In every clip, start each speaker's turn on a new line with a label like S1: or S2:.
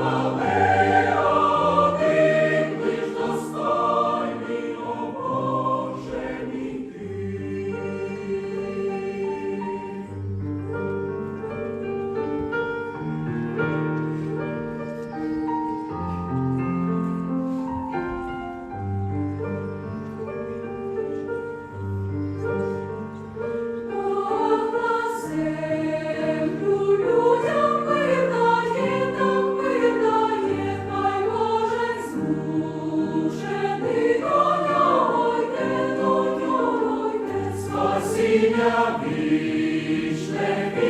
S1: power. вічне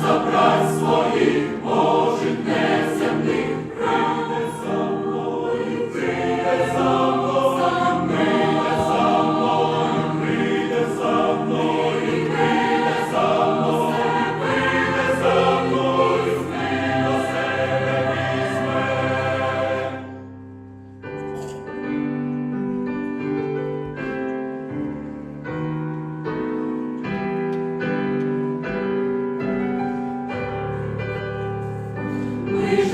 S1: за брать своїх.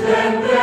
S1: and